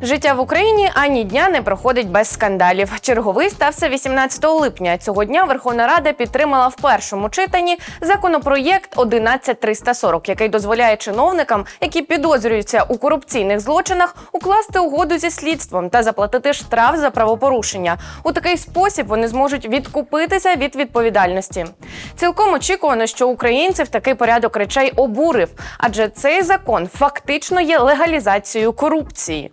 Життя в Україні ані дня не проходить без скандалів. Черговий стався 18 липня. Цього дня Верховна Рада підтримала в першому читанні законопроєкт 11340, який дозволяє чиновникам, які підозрюються у корупційних злочинах, укласти угоду зі слідством та заплатити штраф за правопорушення. У такий спосіб вони зможуть відкупитися від відповідальності. Цілком очікувано, що українців такий порядок речей обурив, адже цей закон фактично є легалізацією корупції.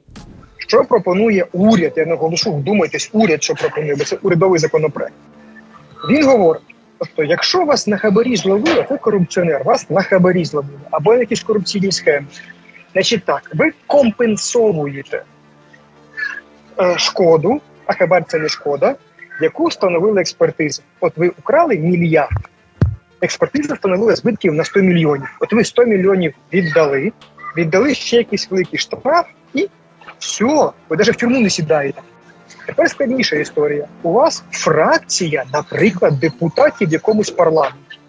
Що пропонує уряд? Я наголошу, вдумайтесь, уряд, що пропонує, бо це урядовий законопроект. Він говорить: тобто, якщо вас на хабарі зловили, ви корупціонер, вас на хабарі зловили, або якісь корупційні схеми. Значить так, ви компенсовуєте е, шкоду, а хабар це не шкода, яку встановила експертиза. От ви украли мільярд. Експертиза встановила збитків на 100 мільйонів. От ви 100 мільйонів віддали, віддали ще якийсь великий штраф і все, ви навіть в тюрму не сідаєте. Тепер складніша історія. У вас фракція, наприклад, депутатів в якомусь парламенті,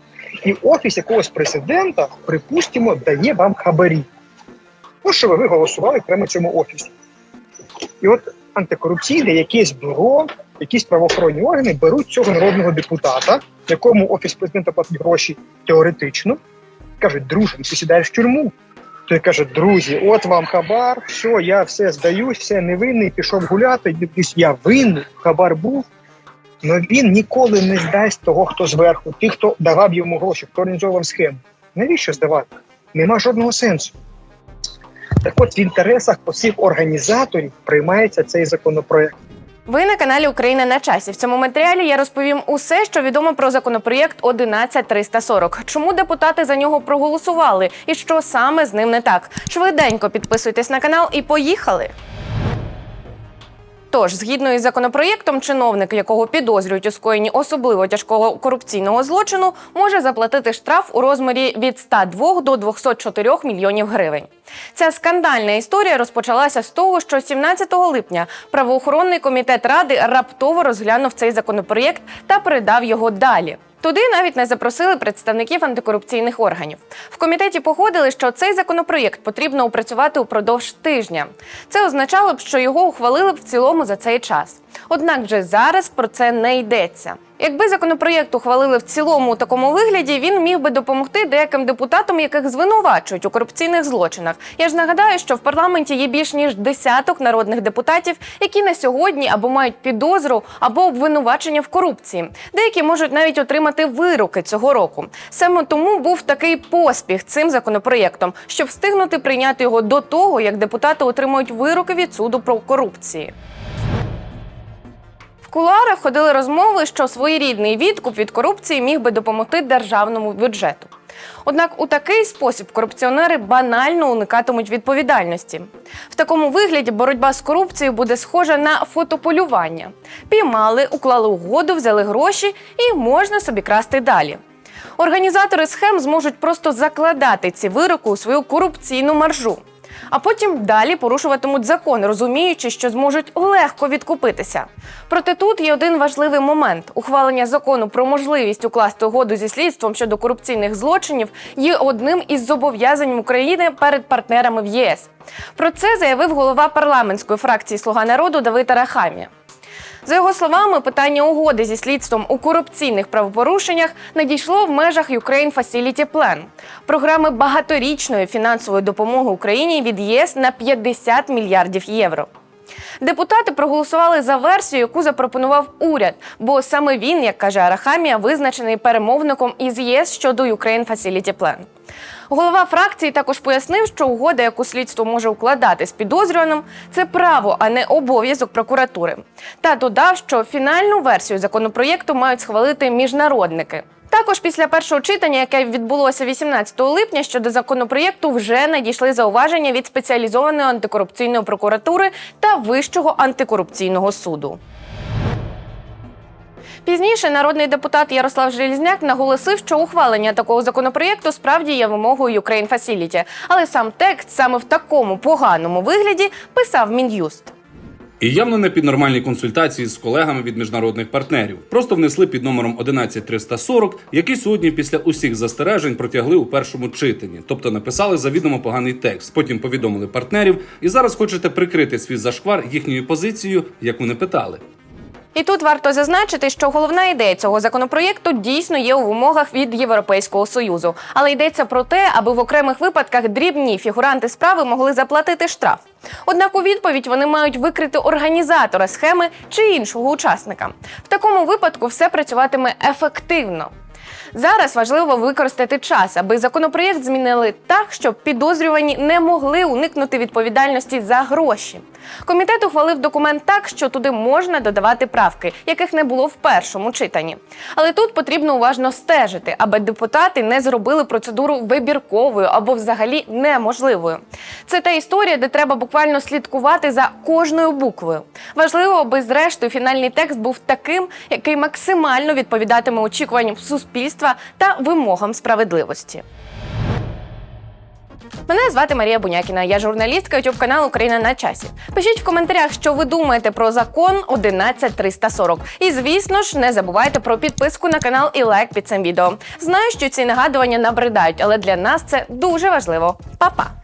і офіс якогось президента, припустимо, дає вам хабарі. Ну, що ви, ви голосували прямо в цьому офісі. І от антикорупційне якесь бюро, якісь правоохоронні органи беруть цього народного депутата, якому офіс президента платить гроші теоретично, кажуть, друже, ти сідаєш в тюрму. Той каже: друзі, от вам хабар, все, я все здаюсь, все невинний, пішов гуляти. Я винний, хабар був. але він ніколи не здасть того, хто зверху, тих, хто давав йому гроші, хто організовував схему. Навіщо здавати? Нема жодного сенсу. Так от в інтересах усіх організаторів приймається цей законопроект. Ви на каналі Україна на часі. В цьому матеріалі я розповім усе, що відомо про законопроєкт 11340. Чому депутати за нього проголосували і що саме з ним не так. Швиденько підписуйтесь на канал і поїхали. Тож, згідно із законопроєктом, чиновник, якого підозрюють у скоєнні особливо тяжкого корупційного злочину, може заплатити штраф у розмірі від 102 до 204 мільйонів гривень. Ця скандальна історія розпочалася з того, що 17 липня правоохоронний комітет ради раптово розглянув цей законопроєкт та передав його далі. Туди навіть не запросили представників антикорупційних органів. В комітеті погодили, що цей законопроєкт потрібно опрацювати упродовж тижня. Це означало б, що його ухвалили б в цілому за цей час. Однак вже зараз про це не йдеться. Якби законопроєкт ухвалили в цілому у такому вигляді, він міг би допомогти деяким депутатам, яких звинувачують у корупційних злочинах. Я ж нагадаю, що в парламенті є більш ніж десяток народних депутатів, які на сьогодні або мають підозру, або обвинувачення в корупції. Деякі можуть навіть отримати вироки цього року. Саме тому був такий поспіх цим законопроєктом, щоб встигнути прийняти його до того, як депутати отримують вироки від суду про корупції. В кулуарах ходили розмови, що своєрідний відкуп від корупції міг би допомогти державному бюджету. Однак у такий спосіб корупціонери банально уникатимуть відповідальності. В такому вигляді боротьба з корупцією буде схожа на фотополювання. Піймали, уклали угоду, взяли гроші і можна собі красти далі. Організатори схем зможуть просто закладати ці вироки у свою корупційну маржу а потім далі порушуватимуть закон, розуміючи, що зможуть легко відкупитися. Проте тут є один важливий момент: ухвалення закону про можливість укласти угоду зі слідством щодо корупційних злочинів є одним із зобов'язань України перед партнерами в ЄС. Про це заявив голова парламентської фракції Слуга народу Давид Арахамія. За його словами, питання угоди зі слідством у корупційних правопорушеннях надійшло в межах Ukraine Facility Plan – програми багаторічної фінансової допомоги Україні від ЄС на 50 мільярдів євро. Депутати проголосували за версію, яку запропонував уряд, бо саме він, як каже Арахамія, визначений перемовником із ЄС щодо Ukraine Facility Plan. Голова фракції також пояснив, що угода, яку слідство може укладати з підозрюваним, це право, а не обов'язок прокуратури. Та додав, що фінальну версію законопроєкту мають схвалити міжнародники. Також після першого читання, яке відбулося 18 липня, щодо законопроєкту вже надійшли зауваження від спеціалізованої антикорупційної прокуратури та Вищого антикорупційного суду. Пізніше народний депутат Ярослав Желізняк наголосив, що ухвалення такого законопроєкту справді є вимогою Ukraine Facility, але сам текст саме в такому поганому вигляді писав мін'юст. І явно не під нормальні консультації з колегами від міжнародних партнерів. Просто внесли під номером 11340, який сьогодні після усіх застережень протягли у першому читанні, тобто написали завідомо поганий текст. Потім повідомили партнерів, і зараз хочете прикрити свій зашквар їхньою позицією, яку не питали. І тут варто зазначити, що головна ідея цього законопроєкту дійсно є у вимогах від Європейського союзу, але йдеться про те, аби в окремих випадках дрібні фігуранти справи могли заплатити штраф. Однак у відповідь вони мають викрити організатора схеми чи іншого учасника. В такому випадку все працюватиме ефективно. Зараз важливо використати час, аби законопроєкт змінили так, щоб підозрювані не могли уникнути відповідальності за гроші. Комітет ухвалив документ так, що туди можна додавати правки, яких не було в першому читанні. Але тут потрібно уважно стежити, аби депутати не зробили процедуру вибірковою або взагалі неможливою. Це та історія, де треба буквально слідкувати за кожною буквою. Важливо, аби зрештою фінальний текст був таким, який максимально відповідатиме очікуванням суспільства та вимогам справедливості. Мене звати Марія Бунякіна. Я журналістка youtube каналу Україна на часі. Пишіть в коментарях, що ви думаєте про закон 11340. І звісно ж, не забувайте про підписку на канал і лайк під цим відео. Знаю, що ці нагадування набридають, але для нас це дуже важливо. Па-па!